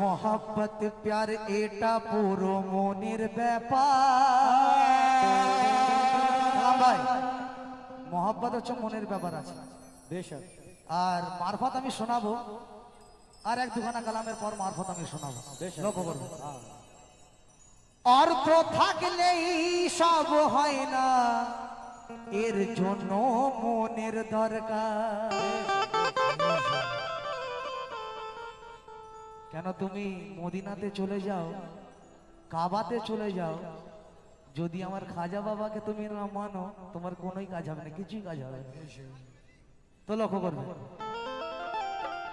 মোহাব্বত প্যার এটা পুরো মনের ব্যাপার ভাই মোহাব্বত হচ্ছে মনের ব্যাপার আছে বেশক আর মারফত আমি শোনাবো আর এক দুখানা কালামের পর মারফত আমি শোনাবো লক্ষ্য করব। অর্থ থাকলেই সব হয় না এর জন্য মনের দরকার কেন তুমি মদিনাতে চলে যাও? কাবাতে চলে যাও? যদি আমার খাজা বাবাকে তুমি না মানো, তোমার কোনোই কাজ হবে না, কিছুই কাজ হবে। তো লক্ষ্য করবে।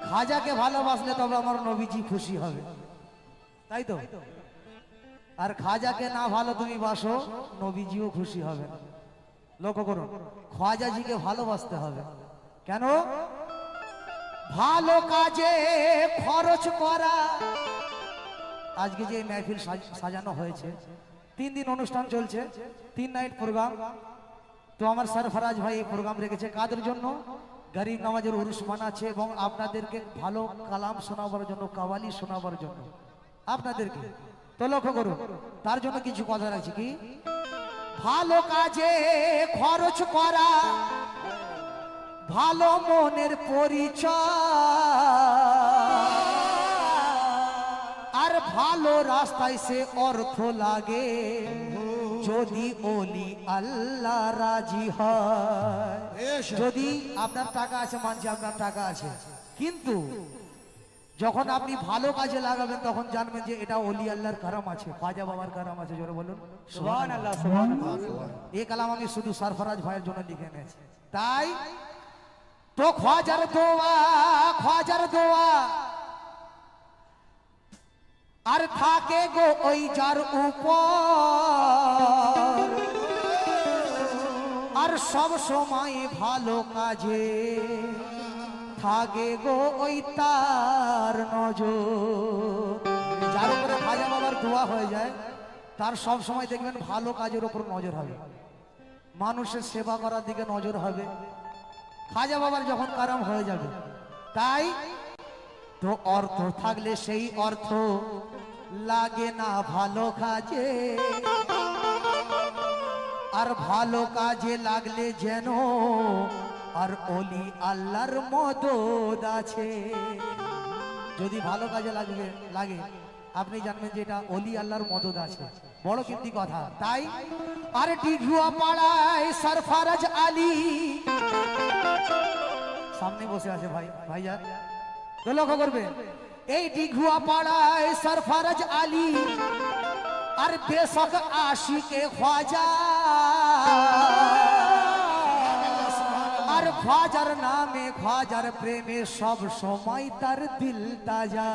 খাজাকে ভালোবাসলে তবে আমার নবীজি খুশি হবে। তাই তো? আর খাজাকে না ভালো তুমি বাসো, নবীজিও খুশি হবে। লক্ষ্য করুন খাজাজিকে ভালোবাসতে হবে। কেন? ভালো কাজে খরচ করা। আজকে যে মেহফিল সাজানো হয়েছে, তিন দিন অনুষ্ঠান চলছে, তিন নাইট প্রোগ্রাম তো আমার সরফরাজ ভাই এই প্রোগ্রাম রেখেছে কাদের জন্য? গরিব নামাজের উরুস আছে এবং আপনাদেরকে ভালো কালাম শোনাবার জন্য, কাওয়ালি শোনাবার জন্য। আপনাদেরকে, তো লক্ষ্য করুন, তার জন্য কিছু কথা রাখছি কি? ভালো কাজে খরচ করা। ভালো মনের পরিচয়। আর ভালো রাস্তায় সে অর্থ লাগে। যদি বলি আল্লাহ রাজি হয়। যদি আপনার টাকা আছে মানছি আপনার টাকা আছে। কিন্তু যখন আপনি ভালো কাজে লাগাবেন তখন জানবেন যে এটা অলি আল্লাহর কারাম আছে। খাজা বাবার কারাম আছে জোরে বলুন। সুবহানাল্লাহ সুবহানাল্লাহ। এই কালাম আমি শুধু সরফরাজ ভাইয়ের জন্য লিখে এনেছি। তাই তো খাজার দোয়া খাজার দোয়া। আর থাকে গো ওই যার উপর। আর সব সময় ভালো কাজে থাকে গো ওই তার নজর। যার উপরে খাজা বাবার দোয়া হয়ে যায়, তার সব সময় দেখবেন ভালো কাজের উপর নজর হবে। মানুষের সেবা করার দিকে নজর হবে। খাজা বাবার যখন কারাম হয়ে যাবে, তাই তো অর্থ থাকলে সেই অর্থ লাগে না ভালো কাজে। আর ভালো কাজে লাগলে যেন আর অলি আল্লাহর মদদ আছে। যদি ভালো কাজে লাগবে, লাগে, আপনি জানবেন যে এটা অলি আল্লাহর মদদ আছে। বড় কীর্তি কথা। তাই আর ডিগ্রুয়া পাড়ায় সরফারাজ আলী। সামনে বসে আছে ভাই ভাইয়া তো লক্ষ্য করবে, এই ডিঘুয়া পাড়ায় সরফারাজ আলী আর বেশক আশিকে খোয়াজা আর খোয়াজার নামে খোয়াজার প্রেমে সব সময় তার দিল তাজা।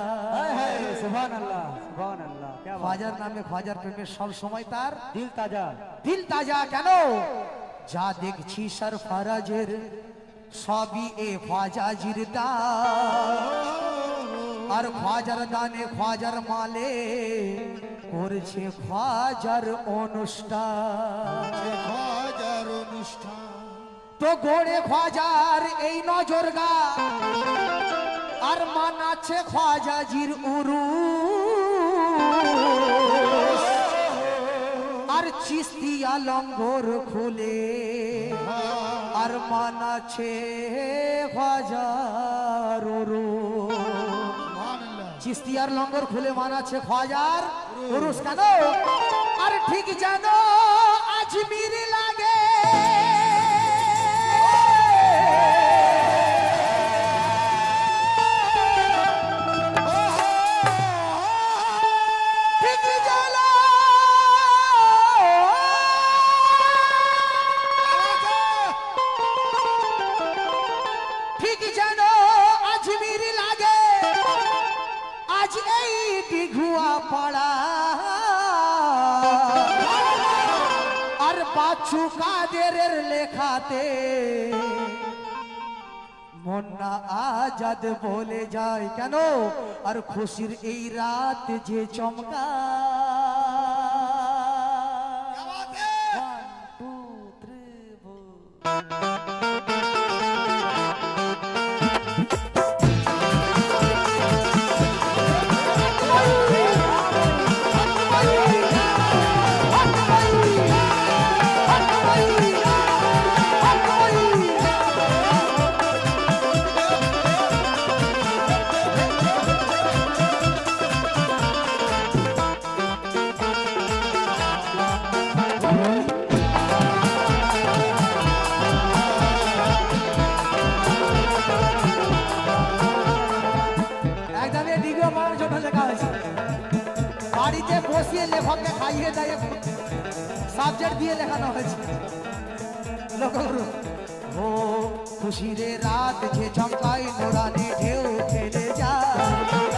সুবহানাল্লাহ সুবহানাল্লাহ। খাজার নামে খাজার প্রেমে সব সময় তার দিল তাজা। দিল তাজা কেন? যা দেখছি সরফরাজের সবই এ খাজাজির আর খাজার দানে খাজার মালে করছে খাজার অনুষ্ঠান। হাজার অনুষ্ঠান। তো গড়ে খাজার এই নজর গা আর মানাচ্ছে খাজাজির উরু। আর চিস্তিয়া লঙ্গর খুলে, আর উরু মানলা চিস্তিয়ার লঙ্গর খুলে মানাচ্ছে খাজার উরুস কেন? আর ঠিক যেন আজমির লাগে। আর খুশির এই রাত যে চমকা বসিয়ে লেখককে খাইয়ে দেয় সাবজেক্ট দিয়ে লেখানো হয়েছে। করুন। ও খুশিরে রাত যে চমকাই নোরানি ঢেউ খেলে যায়।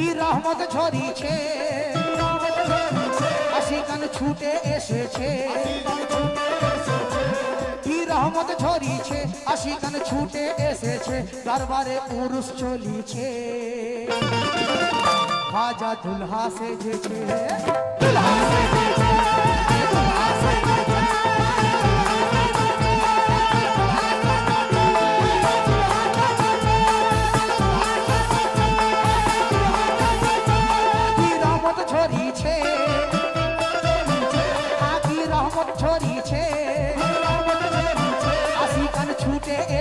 কি রহমত ছড়িয়েছে? আশিকান ছুটে এসেছে। কি রহমত ছড়িয়েছে? আশিকান ছুটে এসেছে। দরবারে পুরুষ চলিছে খাজা দুলহা সেজেছে। দুলহা সেজেছে।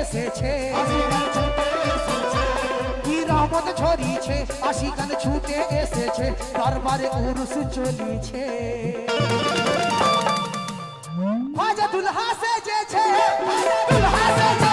এসেছে। কি রহমত ছড়িয়েছে আশিকান ছুটে এসেছে, দরবারে উরুস চলিছে। খাজা দুলহা সেজেছে দুলহা সেজেছে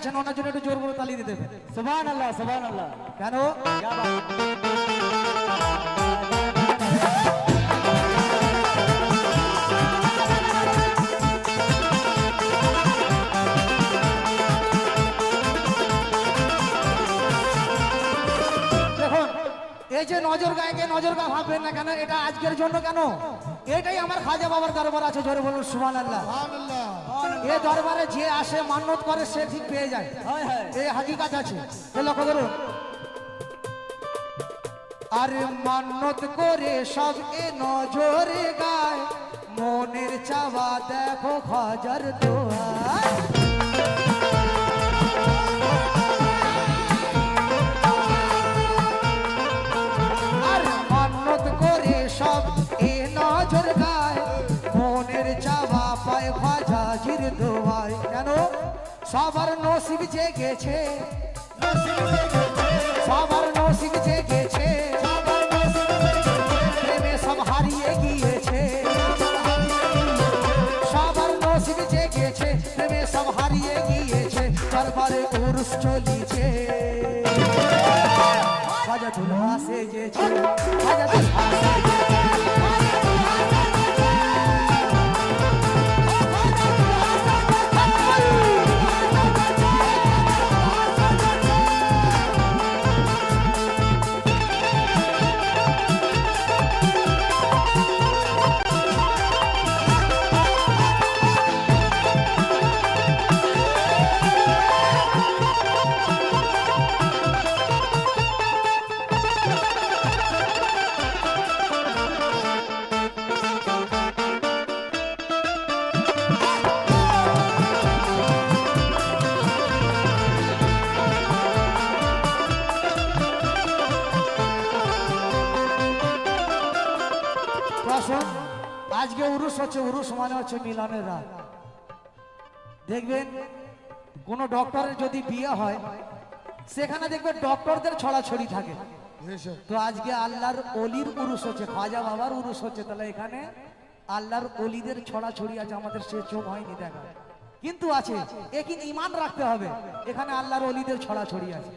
গাইছেন ওনার জন্য একটু জোর করে তালি দিতে সোবান আল্লাহ সোবান আল্লাহ কেন এই যে নজর গায়ে নজর ভাববেন না কেন? এটা আজকের জন্য কেন? এটাই আমার খাজা বাবার দরবার আছে জোরে বলুন সুমান আল্লাহ এ দরবারে যে আসে মান্নত করে সে ঠিক পেয়ে যায়। এই হাকিকাত আছে। এ লক্ষ্য করুন আর মান্নত করে সব এ নজরে গায়। মনের চাওয়া দেখো খাজার দোয়া সবার নসিব জেগেছে। সবার নসিব জেগেছে। প্রেমে সব হারিয়ে গিয়েছে। সবার নসিব জেগেছে, প্রেমে সব হারিয়ে গিয়েছে। দরবারে উরুস চলিছে। হাজাতুল হাসে যেছে হাজাতুল হাসে প্রশ্ন উরুস মানে হচ্ছে মিলনের। রাত দেখবেন কোন ডক্টরের যদি বিয়ে হয় সেখানে দেখবেন ডক্টরদের ছড়াছড়ি থাকে। তো আজকে আল্লাহর অলির উরুস হচ্ছে খাজা বাবার উরুস হচ্ছে তাহলে এখানে আল্লাহর অলিদের ছড়াছড়ি আছে আমাদের সে চোখ হয়নি দেখা। কিন্তু আছে এ কিন্তু ইমান রাখতে হবে। এখানে আল্লাহর অলিদের ছড়াছড়ি আছে।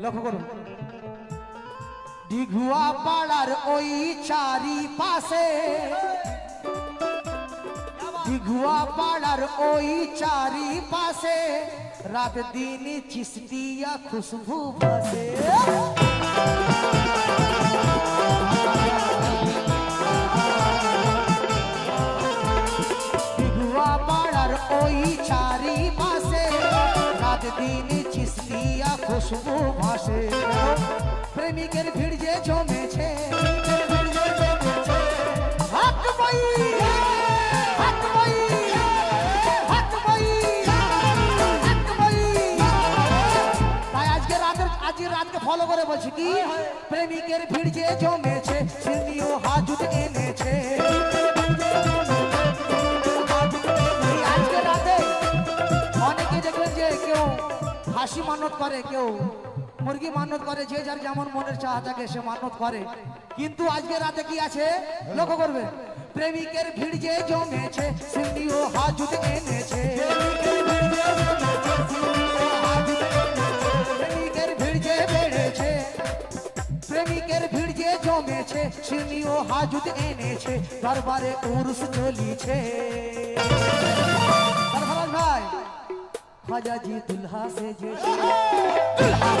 লক্ষ্য করুন। দিঘুয়া পাড়ার ওই চারি পাশে দিঘুয়া পাড়ার ওই চারি পাশে রাত দিন চিস্তিয়া খুশবু বসে। দিঘুয়া পাড়ার ওই চারি পাশে রাত দিন চিস্তিয়া খুশবু ভাসে প্রেমিকের ভিড় যে জমেছে হাত বই ফলো করে বলছি, কি প্রেমিকের ভিড় যে জমেছে সিনিও হাজুত এনেছে। আজকে রাতে অনেকে দেখবেন যে কেউ হাসি মানত করে, কেউ মুরগি মানত করে, যে যার যেমন মনের চাহা থাকে সে মানত করে। কিন্তু আজকে রাতে কি আছে? লক্ষ্য করবে প্রেমিকের ভিড় যে জমেছে সিন্নিও হাজুত এনেছে। সিনিও হাজুত এনেছে দরবারে উরুস চলিছে। ভাই খাজাজি দুলহা সেজেছে দুলহা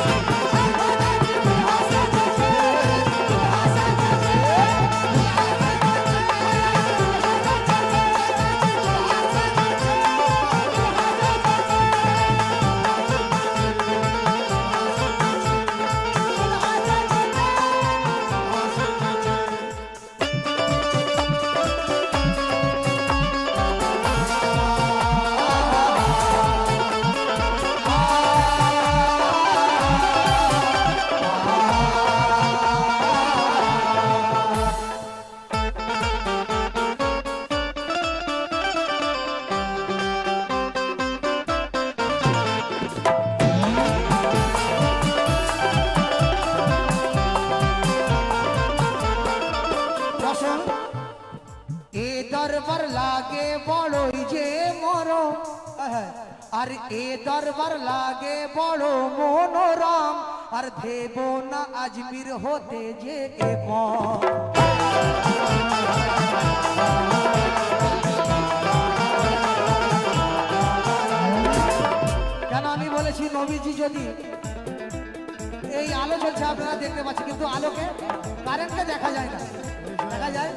আর এ দরবার লাগে বড় মনোরম, আর দেব না আজমির হতে যে কেন আমি বলেছি, নবীজি যদি এই আলো চলছে আপনারা দেখতে পাচ্ছেন, কিন্তু আলোকে কারেন্টকে দেখা যায় না। দেখা যায়?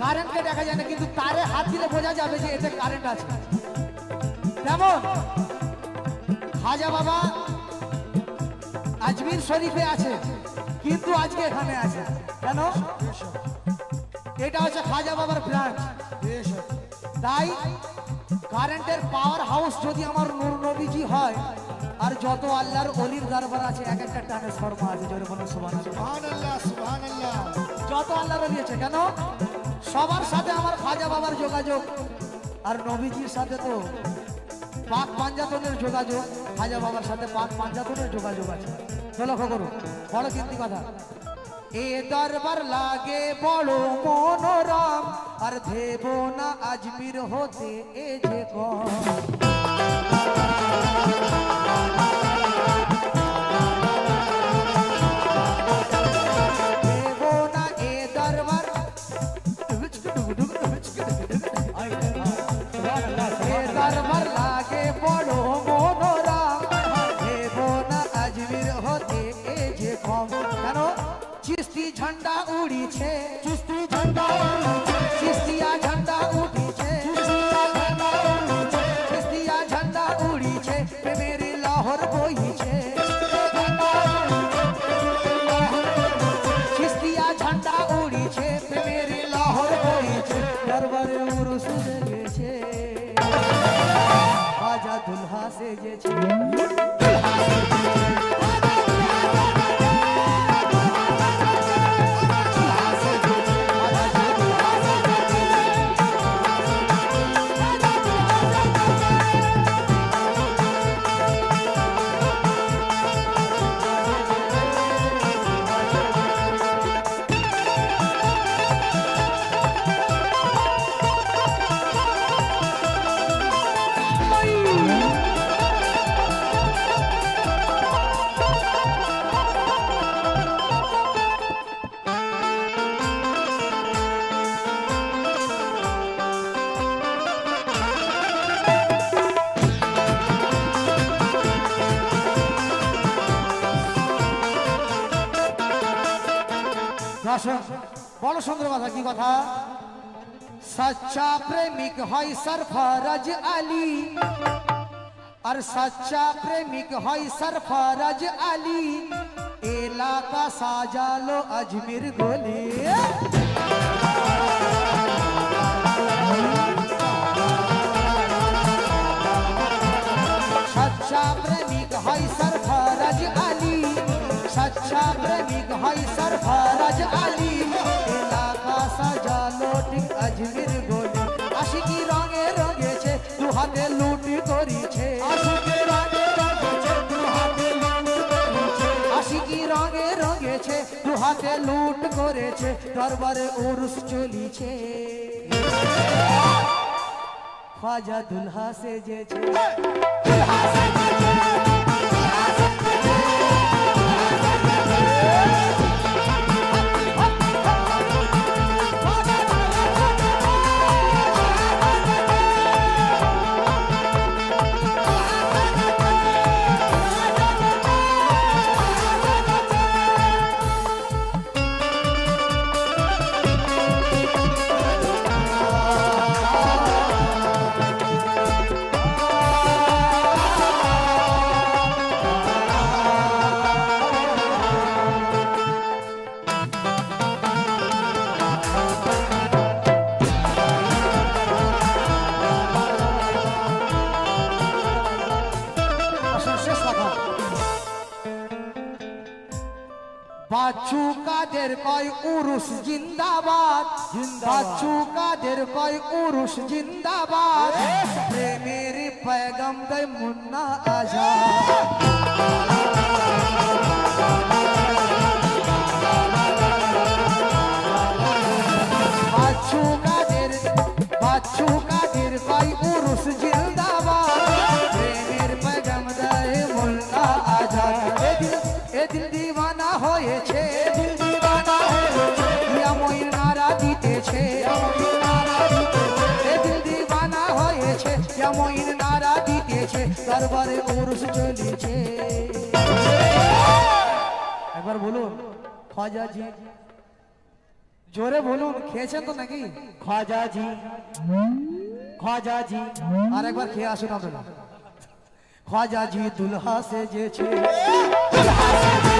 কারেন্টকে দেখা যায় না, কিন্তু তারে হাত দিলে বোঝা যাবে যে এতে কারেন্ট আছে। যেমন খাজা বাবা আজমির শরীফে আছে কিন্তু আজকে এখানে আছে। কেন? এটা হচ্ছে খাজা বাবার ব্রাঞ্চ তাই কারেন্টের পাওয়ার হাউস যদি আমার নূর নবীজি হয় আর যত আল্লাহর অলির দরবার আছে এক একটা ট্রান্সফর্মার আছে জোরে বলুন সুবহানাল্লাহ। আল্লাহ সুবহান যত আল্লাহর অলি আছে কেন? সবার সাথে আমার খাজা বাবার যোগাযোগ আর নবীজির সাথে তো পাক পাঞ্জাতনের যোগাযোগ হাজা বাবার সাথে পাক পাঞ্জাতনের যোগাযোগ আছে। তো লক্ষ্য করুন, বড় কিন্তু কথা। এ দরবার লাগে বড় মনোরম, আর দেব না আজমির হতে এ যে কম। ઠંડા ઉડી છે. ચુસ્તી ઠંડા ચિસ્તિયા ઠંડા ઉડી છે. ચિસ્તિયા ઠંડા ઉડી છે. કે મેરી લાહોર બોઈ છે. ચિસ્તિયા ઠંડા ઉડી છે. કે મેરી લાહોર બોઈ જે છે. বড় সুন্দর কথা কি কথা? সচ্চা প্রেমিক হয় সরফরাজ আলী। আর সচ্চা প্রেমিক হয় সরফরাজ আলী। এলাকা সাজালো আজমির গলি। হাতে লুট করিছে। আশিকি রঙে রঙেছে দু হাতে লুট করেছে দরবারে উরুস চলিছে। খাজা দুলহা সেজেছে আসুন বাচ্চু কাদের কয় উরুস জিন্দাবাদ বাচ্চু কাদের কয় উরুস জিন্দাবাদ প্রেমের पैगम দেয় মুন্না আজাদ বাচ্চু কাদের বাচ্চু কাদের কয় উরুস দরবারে ওরস চলেছে। একবার বলুন খাজাজি জোরে বলুন, খেয়েছেন তো নাকি? খাজাজি খাজাজি আর একবার খেয়ে আসুন আপনারা। খাজাজি দুলহা সেজেছে। দুলহা সেজেছে।